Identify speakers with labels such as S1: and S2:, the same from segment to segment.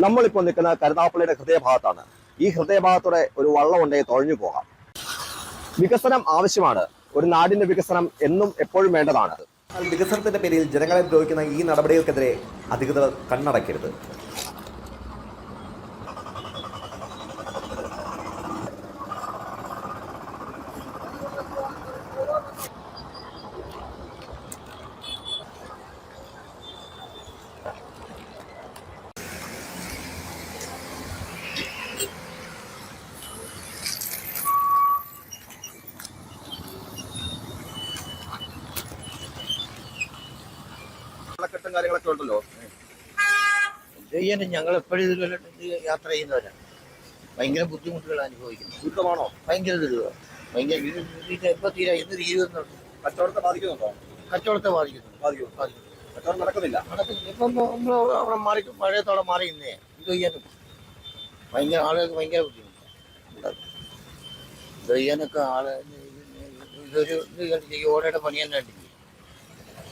S1: നമ്മളിപ്പോൾ നിൽക്കുന്ന കരുനാപ്പള്ളിയുടെ ഹൃദയഭാഗത്താണ്. ഈ ഹൃദയഭാഗത്തൂടെ ഒരു വള്ളം ഉണ്ടെങ്കിൽ തുഴഞ്ഞു പോകാം. വികസനം ആവശ്യമാണ്. ഒരു നാടിന്റെ വികസനം എന്നും എപ്പോഴും വേണ്ടതാണ്.
S2: വികസനത്തിന്റെ പേരിൽ ജനങ്ങളെ ദ്രോഹിക്കുന്ന ഈ നടപടികൾക്കെതിരെ അധികൃതർ കണ്ണടയ്ക്കരുത്
S1: കാര്യങ്ങളൊക്കെ ഉണ്ടല്ലോ
S3: എന്ത് ചെയ്യാനും ഞങ്ങൾ എപ്പോഴും ഇതിൽ യാത്ര ചെയ്യുന്നവരാണ് ഭയങ്കര ബുദ്ധിമുട്ടുകൾ അനുഭവിക്കുന്നു
S1: ദുരിതമാണോ
S3: ഭയങ്കര ദുരിതമാണ് ഭയങ്കര എപ്പോ തീരാ എന്ത് തീരുമെന്നുണ്ട്
S1: കച്ചവടത്തെ ബാധിക്കുന്നുണ്ടോ
S3: കച്ചവടത്തെ ബാധിക്കുന്നു
S1: ബാധിക്കും
S3: ബാധിക്കും
S1: കച്ചവടം നടക്കുന്നില്ല
S3: നടക്കുന്നില്ല ഇപ്പം നമ്മൾ അവിടെ മാറി പഴയത്തോടെ മാറി ഇന്നേ എന്ത് ചെയ്യാനും ഭയങ്കര ആളുകൾക്ക് ഭയങ്കര ബുദ്ധിമുട്ടാണ് എന്ത് ചെയ്യാനൊക്കെ ആൾ ഇതൊരു ഓടയുടെ പണി തന്നെ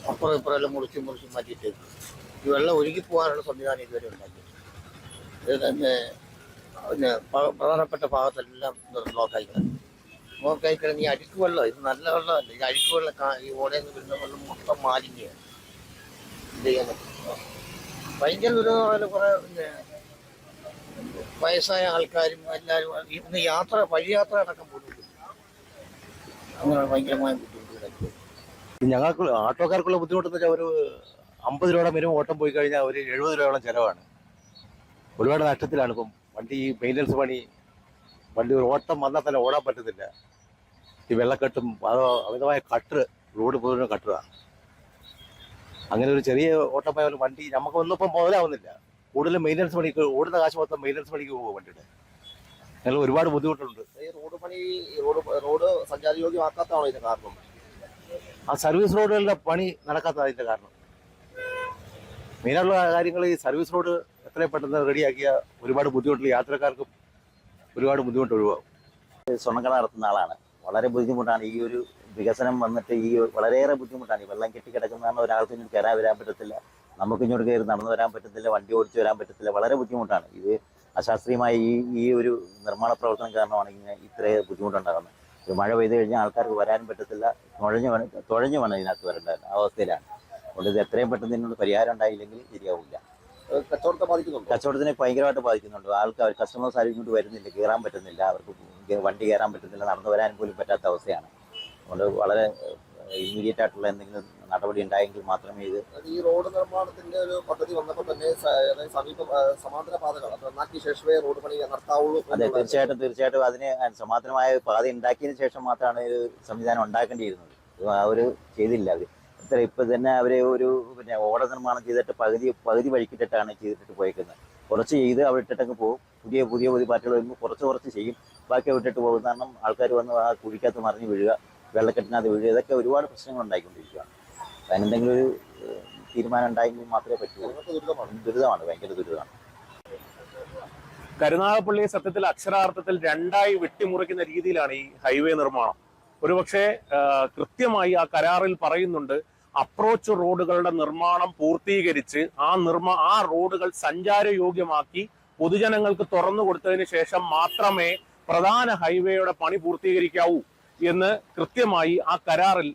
S3: അപ്പുറം ഇപ്പുറം എല്ലാം മുറിച്ച് മുറിച്ച് മാറ്റിയിട്ട് ഈ വെള്ളം ഒഴുകി പോകാനുള്ള സംവിധാനം ഇതുവരെ ഉണ്ടാക്കി ഇത് തന്നെ പിന്നെ പ്രധാനപ്പെട്ട ഭാഗത്തെല്ലാം ബ്ലോക്കായി കിടക്കും ബ്ലോക്കായി കിടന്ന് ഈ അഴുക്ക് വെള്ളം ഇത് നല്ല വെള്ളമല്ല. ഈ അഴുക്ക് വെള്ളം ഈ ഓടയിൽ നിന്ന് വരുന്ന വെള്ളം മൊത്തം മാലിന്യമാണ് എന്ത് ചെയ്യാൻ പറ്റും ഭയങ്കര ദുരിതമാണ് കുറെ പിന്നെ വയസ്സായ ആൾക്കാരും എല്ലാവരും ഇന്ന് യാത്ര വഴിയാത്ര അടക്കം പോയിട്ടുണ്ട് അങ്ങനെ ഭയങ്കരമായ
S4: ഞങ്ങൾക്ക് ആട്ടോക്കാർക്കുള്ള ബുദ്ധിമുട്ടെന്ന് വെച്ചാൽ ഒരു അമ്പത് രൂപയുടെ മിനിമം ഓട്ടം പോയി കഴിഞ്ഞാൽ ഒരു എഴുപത് രൂപയോളം ചിലവാണ്. ഒരുപാട് നഷ്ടത്തിലാണ് ഇപ്പം വണ്ടി മെയിന്റനൻസ് പണി വണ്ടി ഒരു ഓട്ടം വന്നാൽ തന്നെ ഓടാൻ പറ്റത്തില്ല. ഈ വെള്ളക്കെട്ടും അതോ അമിതമായ കട്ടർ റോഡ് പോലും കട്ടറാണ് അങ്ങനെ ഒരു ചെറിയ ഓട്ടം പോയാലും വണ്ടി നമുക്ക് ഒന്നിപ്പം മുതലാവുന്നില്ല. കൂടുതലും മെയിന്റനൻസ് പണിക്ക് ഓടുന്ന കാശ് മൊത്തം മെയിന്റനൻസ് പണിക്ക് പോകും വണ്ടിയുടെ. അങ്ങനെ ഒരുപാട് ബുദ്ധിമുട്ടുണ്ട്.
S1: ഈ റോഡ് പണി റോഡ് റോഡ് സഞ്ചാരയോഗ്യമാക്കാത്തതാണോ ഇതിന് കാരണം?
S4: ആ സർവീസ് റോഡുകളുടെ പണി നടക്കാത്തതിന്റെ കാരണം. മെയിനായിട്ടുള്ള കാര്യങ്ങൾ ഈ സർവീസ് റോഡ് എത്രയും പെട്ടെന്ന് റെഡിയാക്കിയ ഒരുപാട് ബുദ്ധിമുട്ടുള്ള യാത്രക്കാർക്കും ഒരുപാട് ബുദ്ധിമുട്ട് ഒഴിവാകും.
S5: സ്വർണക്കട നടത്തുന്ന ആളാണ്. വളരെ ബുദ്ധിമുട്ടാണ്. ഈ ഒരു വികസനം വന്നിട്ട് ഈ വളരെയേറെ ബുദ്ധിമുട്ടാണ്. ഈ വെള്ളം കെട്ടിക്കിടക്കുന്ന കാരണം ഒരാൾക്ക് ഇങ്ങോട്ട് കയറാൻ വരാൻ പറ്റത്തില്ല. നമുക്ക് ഇങ്ങോട്ട് കയറി നടന്നു വരാൻ പറ്റത്തില്ല. വണ്ടി ഓടിച്ചു വരാൻ പറ്റത്തില്ല. വളരെ ബുദ്ധിമുട്ടാണ്. ഇത് അശാസ്ത്രീയമായ ഈ ഈ ഒരു നിർമ്മാണ പ്രവർത്തനം കാരണമാണ് ഇങ്ങനെ ഇത്രയും ബുദ്ധിമുട്ടുണ്ടാകുന്നത്. മഴ പെയ്തു കഴിഞ്ഞാൽ ആൾക്കാർക്ക് വരാനും പറ്റത്തില്ല. തുഴഞ്ഞു വേണം തുഴഞ്ഞു വേണം ഇതിനകത്ത് വരേണ്ട അവസ്ഥയിലാണ്. അതുകൊണ്ട് ഇത് എത്രയും പെട്ടെന്ന് ഇതിനോട് പരിഹാരം ഉണ്ടായില്ലെങ്കിൽ ശരിയാവില്ല.
S1: കച്ചവടത്തെ ബാധിക്കുന്നുണ്ട്?
S5: കച്ചവടത്തിനെ ഭയങ്കരമായിട്ട് ബാധിക്കുന്നുണ്ട്. ആൾക്കാർ കസ്റ്റമേഴ്സ് ആരും ഇങ്ങോട്ട് വരുന്നില്ല കയറാൻ പറ്റുന്നില്ല. അവർക്ക് വണ്ടി കയറാൻ പറ്റുന്നില്ല നടന്നു വരാൻ പോലും പറ്റാത്ത അവസ്ഥയാണ്. അതുകൊണ്ട് വളരെ ഇമ്മീഡിയറ്റ് ആയിട്ടുള്ള എന്തെങ്കിലും നടപടി ഉണ്ടായെങ്കിൽ മാത്രമേ ഇത്
S1: ഈ റോഡ് നിർമ്മാണത്തിന്റെ ഒരു പദ്ധതി വന്നപ്പോൾ തന്നെ സമീപം സമാന്തര പാതകൾ നന്നാക്കിയ ശേഷമേ റോഡ് പണി നടത്താവുള്ളൂ
S5: അതെ തീർച്ചയായിട്ടും തീർച്ചയായിട്ടും അതിന് സമാന്തരമായ പാത ഉണ്ടാക്കിയതിന് ശേഷം മാത്രമാണ് ഒരു സംവിധാനം ഉണ്ടാക്കേണ്ടിയിരുന്നത്. ആ ഒരു ചെയ്തില്ല അവർ ഇത്ര ഇപ്പൊ തന്നെ അവർ ഒരു പിന്നെ ഓട നിർമ്മാണം ചെയ്തിട്ട് പകുതി പകുതി വഴിക്കിട്ടിട്ടാണ് ചെയ്തിട്ട് പോയേക്കുന്നത്. കുറച്ച് ചെയ്ത് അവിടെ ഇട്ടിട്ടങ്ങ് പോകും. പുതിയ പുതിയ പുതിയ പാറ്റുകൾ വരുമ്പോൾ കുറച്ച് കുറച്ച് ചെയ്യും. ബാക്കി വിട്ടിട്ട് പോകും. കാരണം ആൾക്കാർ വന്ന് ആ കുഴിക്കകത്ത് മറിഞ്ഞ് വീഴുക വെള്ളക്കെട്ടിനകത്ത് വീഴുക ഇതൊക്കെ ഒരുപാട് പ്രശ്നങ്ങൾ ഉണ്ടായിക്കൊണ്ടിരിക്കുകയാണ്. അതിനെന്തെങ്കിലും ഒരു തീരുമാനം ഉണ്ടായെങ്കിൽ മാത്രമേ പറ്റുള്ളൂ
S1: ദുരിതമാണ്
S5: ഭയങ്കര ദുരിതമാണ്.
S6: കരുനാഗപ്പള്ളി സത്യത്തിൽ അക്ഷരാർത്ഥത്തിൽ രണ്ടായി വെട്ടിമുറിക്കുന്ന രീതിയിലാണ് ഈ ഹൈവേ നിർമ്മാണം. ഒരുപക്ഷെ കൃത്യമായി ആ കരാറിൽ പറയുന്നുണ്ട് അപ്രോച്ച് റോഡുകളുടെ നിർമ്മാണം പൂർത്തീകരിച്ച് ആ നിർമ്മാ ആ റോഡുകൾ സഞ്ചാരയോഗ്യമാക്കി പൊതുജനങ്ങൾക്ക് തുറന്നു കൊടുത്തതിന് ശേഷം മാത്രമേ പ്രധാന ഹൈവേയുടെ പണി പൂർത്തീകരിക്കാവൂ എന്ന് കൃത്യമായി ആ കരാറിൽ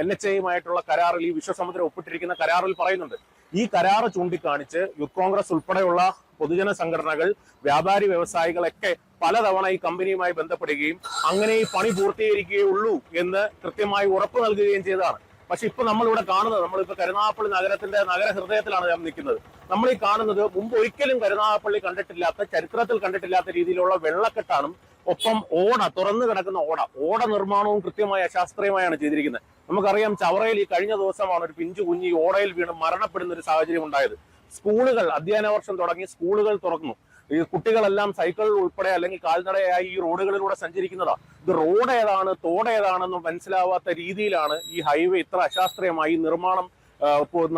S6: എൻ എച്ച് എയുമായിട്ടുള്ള കരാറിൽ ഈ വിശ്വസമുദ്രം ഒപ്പിട്ടിരിക്കുന്ന കരാറിൽ പറയുന്നുണ്ട്. ഈ കരാറ് ചൂണ്ടിക്കാണിച്ച് യൂത്ത് കോൺഗ്രസ് ഉൾപ്പെടെയുള്ള പൊതുജന സംഘടനകൾ വ്യാപാരി വ്യവസായികളൊക്കെ പലതവണ ഈ കമ്പനിയുമായി ബന്ധപ്പെടുകയും അങ്ങനെ ഈ പണി പൂർത്തീകരിക്കുകയുള്ളൂ എന്ന് കൃത്യമായി ഉറപ്പ് നൽകുകയും ചെയ്തതാണ്. പക്ഷെ ഇപ്പൊ നമ്മളിവിടെ കാണുന്നത് നമ്മളിപ്പോ കരുനാഗപ്പള്ളി നഗരത്തിന്റെ നഗര ഹൃദയത്തിലാണ് ഞാൻ നിൽക്കുന്നത്. നമ്മൾ ഈ കാണുന്നത് മുമ്പ് ഒരിക്കലും കരുനാഗപ്പള്ളി കണ്ടിട്ടില്ലാത്ത ചരിത്രത്തിൽ കണ്ടിട്ടില്ലാത്ത രീതിയിലുള്ള വെള്ളക്കെട്ടാണ് ഒപ്പം ഓട തുറന്നു കിടക്കുന്ന ഓട. ഓട നിർമ്മാണവും കൃത്യമായ അശാസ്ത്രീയമായാണ് ചെയ്തിരിക്കുന്നത്. നമുക്കറിയാം ചവറയിൽ ഈ കഴിഞ്ഞ ദിവസമാണ് ഒരു പിഞ്ചു കുഞ്ഞി ഓടയിൽ വീണ് മരണപ്പെടുന്ന ഒരു സാഹചര്യം ഉണ്ടായത്. സ്കൂളുകൾ അധ്യയന വർഷം തുടങ്ങി സ്കൂളുകൾ തുറന്നു. ഈ കുട്ടികളെല്ലാം സൈക്കിളിൽ ഉൾപ്പെടെ അല്ലെങ്കിൽ കാൽനടയായി ഈ റോഡുകളിലൂടെ സഞ്ചരിക്കുന്നതാ. ഇത് റോഡ് ഏതാണ് തോട് ഏതാണെന്ന് മനസ്സിലാവാത്ത രീതിയിലാണ് ഈ ഹൈവേ ഇത്ര അശാസ്ത്രീയമായി നിർമ്മാണം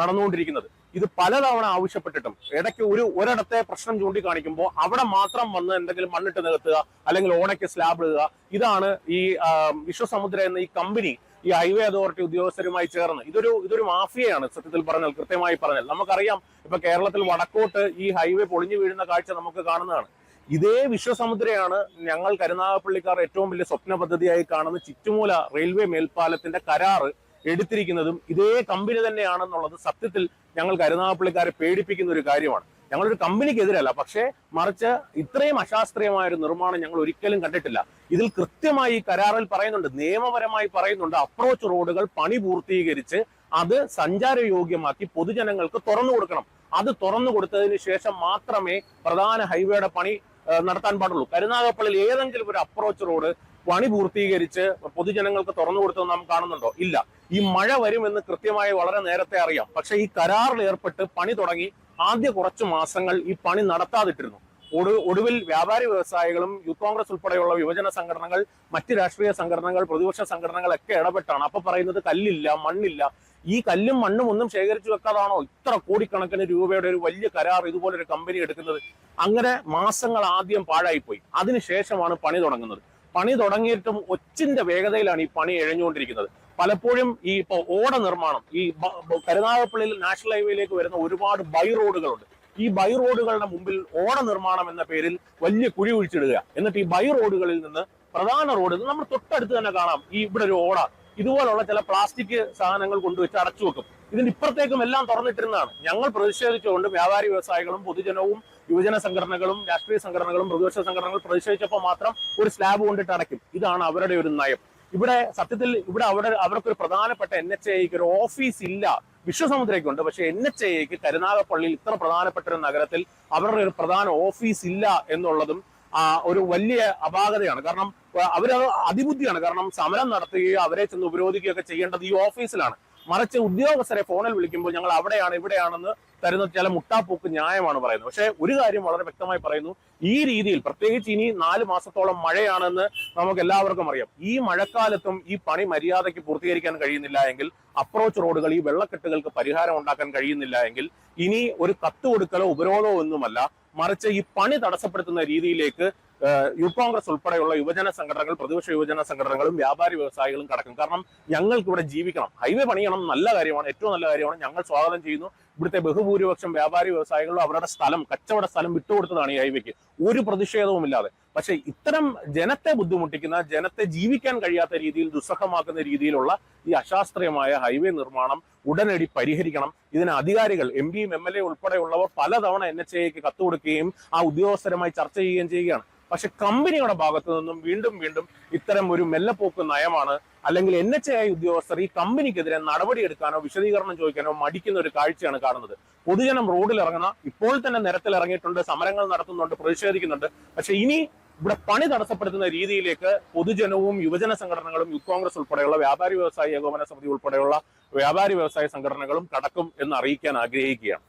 S6: നടന്നുകൊണ്ടിരിക്കുന്നത്. ഇത് പലതവണ ആവശ്യപ്പെട്ടിട്ടും ഇടയ്ക്ക് ഒരു ഒരിടത്തെ പ്രശ്നം ചൂണ്ടിക്കാണിക്കുമ്പോൾ അവിടെ മാത്രം വന്ന് എന്തെങ്കിലും മണ്ണിട്ട് നികത്തുക അല്ലെങ്കിൽ ഓടയ്ക്ക് സ്ലാബ് ഇടുക. ഇതാണ് ഈ വിശ്വസമുദ്ര എന്ന ഈ കമ്പനി ഈ ഹൈവേ അതോറിറ്റി ഉദ്യോഗസ്ഥരുമായി ചേർന്ന്. ഇതൊരു ഇതൊരു മാഫിയയാണ് സത്യത്തിൽ പറഞ്ഞാൽ കൃത്യമായി പറഞ്ഞാൽ. നമുക്കറിയാം ഇപ്പൊ കേരളത്തിൽ വടക്കോട്ട് ഈ ഹൈവേ പൊളിഞ്ഞു വീഴുന്ന കാഴ്ച നമുക്ക് കാണുന്നതാണ്. ഇതേ വിശ്വസമുദ്രയാണ് ഞങ്ങൾ കരുനാഗപ്പള്ളിക്കാർ ഏറ്റവും വലിയ സ്വപ്ന പദ്ധതിയായി കാണുന്ന ചുറ്റുമൂല റെയിൽവേ മേൽപ്പാലത്തിന്റെ കരാറ് എടുത്തിരിക്കുന്നതും ഇതേ കമ്പനി തന്നെയാണെന്നുള്ളത് സത്യത്തിൽ ഞങ്ങൾ കരുനാഗപ്പള്ളിക്കാരെ പേടിപ്പിക്കുന്ന ഒരു കാര്യമാണ്. ഞങ്ങളൊരു കമ്പനിക്കെതിരല്ല. പക്ഷേ മറിച്ച് ഇത്രയും അശാസ്ത്രീയമായ ഒരു നിർമ്മാണം ഞങ്ങൾ ഒരിക്കലും കണ്ടിട്ടില്ല. ഇതിൽ കൃത്യമായി കരാറിൽ പറയുന്നുണ്ട്. നിയമപരമായി പറയുന്നുണ്ട്. അപ്രോച്ച് റോഡുകൾ പണി പൂർത്തീകരിച്ച് അത് സഞ്ചാരയോഗ്യമാക്കി പൊതുജനങ്ങൾക്ക് തുറന്നു കൊടുക്കണം. അത് തുറന്നു കൊടുത്തതിന് ശേഷം മാത്രമേ പ്രധാന ഹൈവേയുടെ പണി നടത്താൻ പാടുള്ളൂ. കരുനാഗപ്പള്ളിയിൽ ഏതെങ്കിലും ഒരു അപ്രോച്ച് റോഡ് പണി പൂർത്തീകരിച്ച് പൊതുജനങ്ങൾക്ക് തുറന്നു കൊടുത്തത് നാം കാണുന്നുണ്ടോ? ഇല്ല. ഈ മഴ വരുമെന്ന് കൃത്യമായി വളരെ നേരത്തെ അറിയാം. പക്ഷെ ഈ കരാറിൽ ഏർപ്പെട്ട് പണി തുടങ്ങി ആദ്യ കുറച്ചു മാസങ്ങൾ ഈ പണി നടത്താതിട്ടിരുന്നു. ഒടു- ഒടുവിൽ വ്യാപാരി വ്യവസായികളും യൂത്ത് കോൺഗ്രസ് ഉൾപ്പെടെയുള്ള യുവജന സംഘടനകൾ മറ്റ് രാഷ്ട്രീയ സംഘടനകൾ പ്രതിപക്ഷ സംഘടനകൾ ഒക്കെ ഇടപെട്ടാണ്. അപ്പൊ പറയുന്നത് കല്ലില്ല മണ്ണില്ല. ഈ കല്ലും മണ്ണും ഒന്നും ശേഖരിച്ചു വെക്കാതാണോ? ഇത്ര കോടിക്കണക്കിന് രൂപയുടെ ഒരു വലിയ കരാർ ഇതുപോലൊരു കമ്പനി എടുക്കുന്നത്. അങ്ങനെ മാസങ്ങൾ ആദ്യം പാഴായിപ്പോയി. അതിനുശേഷമാണ് പണി തുടങ്ങുന്നത്. പണി തുടങ്ങിയിട്ടും ഒച്ചിന്റെ വേഗതയിലാണ് ഈ പണി എഴഞ്ഞുകൊണ്ടിരിക്കുന്നത്. പലപ്പോഴും ഈ ഇപ്പൊ ഓട നിർമ്മാണം ഈ കരുനാഗപ്പള്ളിയിൽ നാഷണൽ ഹൈവേയിലേക്ക് വരുന്ന ഒരുപാട് ബൈ റോഡുകളുണ്ട്. ഈ ബൈ റോഡുകളുടെ മുമ്പിൽ ഓട നിർമ്മാണം എന്ന പേരിൽ വലിയ കുഴി കുഴിച്ചിടുക എന്നിട്ട് ഈ ബൈ റോഡുകളിൽ നിന്ന് പ്രധാന റോഡ് നമ്മൾ തൊട്ടടുത്ത് തന്നെ കാണാം. ഈ ഇവിടെ ഒരു ഓട. ഇതുപോലുള്ള ചില പ്ലാസ്റ്റിക് സാധനങ്ങൾ കൊണ്ടുവച്ച് അടച്ചു വെക്കും. ഇതിന്റെ ഇപ്പുറത്തേക്കും എല്ലാം തുറന്നിട്ടിരുന്നതാണ്. ഞങ്ങൾ പ്രതിഷേധിച്ചുകൊണ്ട് വ്യാപാരി വ്യവസായികളും പൊതുജനവും യുവജന സംഘടനകളും രാഷ്ട്രീയ സംഘടനകളും പ്രതിപക്ഷ സംഘടനകളും പ്രതിഷേധിച്ചപ്പോൾ മാത്രം ഒരു സ്ലാബ് കൊണ്ടിട്ട് അടയ്ക്കും. ഇതാണ് അവരുടെ ഒരു നയം. ഇവിടെ സത്യത്തിൽ ഇവിടെ അവിടെ അവർക്കൊരു പ്രധാനപ്പെട്ട എൻ എച്ച് ഐക്ക് ഒരു ഓഫീസ് ഇല്ല. വിശ്വസമുദ്രയ്ക്കുണ്ട് പക്ഷെ എൻ എച്ച് ഐക്ക് കരുനാഗപ്പള്ളിയിൽ ഇത്ര പ്രധാനപ്പെട്ട ഒരു നഗരത്തിൽ അവരുടെ ഒരു പ്രധാന ഓഫീസ് ഇല്ല എന്നുള്ളതും ഒരു വലിയ അപാകതയാണ്. കാരണം അവർ അതിബുദ്ധിയാണ്. കാരണം സമരം നടത്തുകയോ അവരെ ചെന്ന് ഉപരോധിക്കുകയോ ഒക്കെ ചെയ്യേണ്ടത് ഈ ഓഫീസിലാണ് മറിച്ച് ഉദ്യോഗസ്ഥരെ ഫോണിൽ വിളിക്കുമ്പോൾ ഞങ്ങൾ അവിടെയാണ് ഇവിടെയാണെന്ന് തരുന്ന ചില മുട്ടാപ്പൂക്ക് ന്യായമാണ് പറയുന്നത്. പക്ഷേ ഒരു കാര്യം വളരെ വ്യക്തമായി പറയുന്നു. ഈ രീതിയിൽ പ്രത്യേകിച്ച് ഇനി നാല് മാസത്തോളം മഴയാണെന്ന് നമുക്ക് എല്ലാവർക്കും അറിയാം. ഈ മഴക്കാലത്തും ഈ പണി മര്യാദയ്ക്ക് പൂർത്തീകരിക്കാൻ കഴിയുന്നില്ല എങ്കിൽ അപ്രോച്ച് റോഡുകൾ ഈ വെള്ളക്കെട്ടുകൾക്ക് പരിഹാരം ഉണ്ടാക്കാൻ കഴിയുന്നില്ല എങ്കിൽ ഇനി ഒരു കത്ത് കൊടുക്കലോ ഉപരോധമോ ഒന്നുമല്ല. മറിച്ച് ഈ പണി തടസ്സപ്പെടുത്തുന്ന രീതിയിലേക്ക് യൂത്ത് കോൺഗ്രസ് ഉൾപ്പെടെയുള്ള യുവജന സംഘടനകൾ പ്രതിപക്ഷ യുവജന സംഘടനകളും വ്യാപാരി വ്യവസായികളും കടക്കും. കാരണം ഞങ്ങൾക്ക് ഇവിടെ ജീവിക്കണം. ഹൈവേ പണിയണം നല്ല കാര്യമാണ്. ഏറ്റവും നല്ല കാര്യമാണ് ഞങ്ങൾ സ്വാഗതം ചെയ്യുന്നു. ഇവിടുത്തെ ബഹുഭൂരിപക്ഷം വ്യാപാരി വ്യവസായികളും അവരുടെ സ്ഥലം കച്ചവട സ്ഥലം വിട്ടുകൊടുത്തതാണ് ഈ ഹൈവേക്ക്. ഒരു പ്രതിഷേധവും ഇല്ലാതെ പക്ഷെ ഇത്തരം ജനത്തെ ബുദ്ധിമുട്ടിക്കുന്ന ജനത്തെ ജീവിക്കാൻ കഴിയാത്ത രീതിയിൽ ദുസ്സഹമാക്കുന്ന രീതിയിലുള്ള ഈ അശാസ്ത്രീയമായ ഹൈവേ നിർമ്മാണം ഉടനടി പരിഹരിക്കണം. ഇതിന് അധികാരികൾ എം പിയും എം എൽ എ ഉൾപ്പെടെയുള്ളവർ പലതവണ എൻ എച്ച് എക്ക് കത്ത് കൊടുക്കുകയും ആ ഉദ്യോഗസ്ഥരുമായി ചർച്ച ചെയ്യുകയും ചെയ്യുകയാണ്. പക്ഷെ കമ്പനിയുടെ ഭാഗത്തു നിന്നും വീണ്ടും വീണ്ടും ഇത്തരം ഒരു മെല്ലപ്പോക്ക് നയമാണ് അല്ലെങ്കിൽ എൻ എച്ച് ഐ ഉദ്യോഗസ്ഥർ ഈ കമ്പനിക്കെതിരെ നടപടിയെടുക്കാനോ വിശദീകരണം ചോദിക്കാനോ മടിക്കുന്ന ഒരു കാഴ്ചയാണ് കാണുന്നത്. പൊതുജനം റോഡിൽ ഇറങ്ങുന്ന ഇപ്പോൾ തന്നെ നിരത്തിൽ ഇറങ്ങിയിട്ടുണ്ട് സമരങ്ങൾ നടത്തുന്നുണ്ട് പ്രതിഷേധിക്കുന്നുണ്ട്. പക്ഷെ ഇനി ഇവിടെ പണി തടസ്സപ്പെടുത്തുന്ന രീതിയിലേക്ക് പൊതുജനവും യുവജന സംഘടനകളും യൂത്ത് കോൺഗ്രസ് ഉൾപ്പെടെയുള്ള വ്യാപാരി വ്യവസായ ഏകോപന സമിതി ഉൾപ്പെടെയുള്ള വ്യാപാരി വ്യവസായ സംഘടനകളും കടക്കും എന്ന് അറിയിക്കാൻ ആഗ്രഹിക്കുകയാണ്.